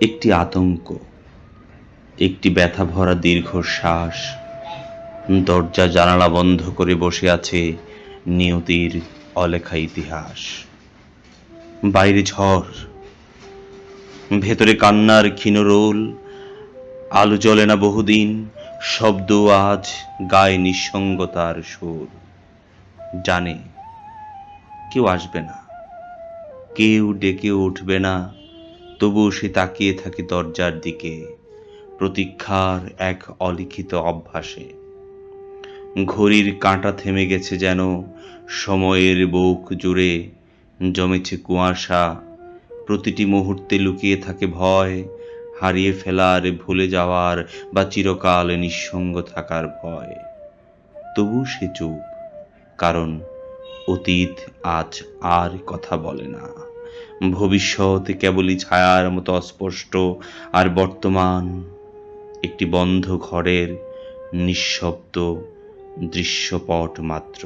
একটি আতঙ্ক, একটি ব্যথা ভরা দীর্ঘশ্বাস, দরজা জানালা বন্ধ করে বসে আছে নিয়তির অলেখা ইতিহাস। বাইরে ঝড়, ভেতরে কান্নার ক্ষীণ রোল, আলো জ্বলে না বহুদিন, শব্দ আজ গায়ে নিঃসঙ্গতার সুর। জানে, কেউ আসবে না, কেউ ডেকে উঠবে না তবুও সে তাকিয়ে থাকে দরজার দিকে, প্রতীক্ষার এক অলিখিত অভ্যাসে। ঘড়ির কাঁটা থেমে গেছে যেন সময়ের বুক জুড়ে, জমেছে কুয়াশা, প্রতিটি মুহূর্তে লুকিয়ে থাকে ভয়, হারিয়ে ফেলার ভুলে যাওয়ার বা চিরকাল নিঃসঙ্গ থাকার ভয়। তবু সে চুপ, কারণ অতীত আজ আর কথা বলে না। ভবিষ্যৎ কেবলই ছায়ার মতো অস্পষ্ট আর বর্তমান একটি বন্ধ ঘরের নিঃশব্দ দৃশ্যপট মাত্র।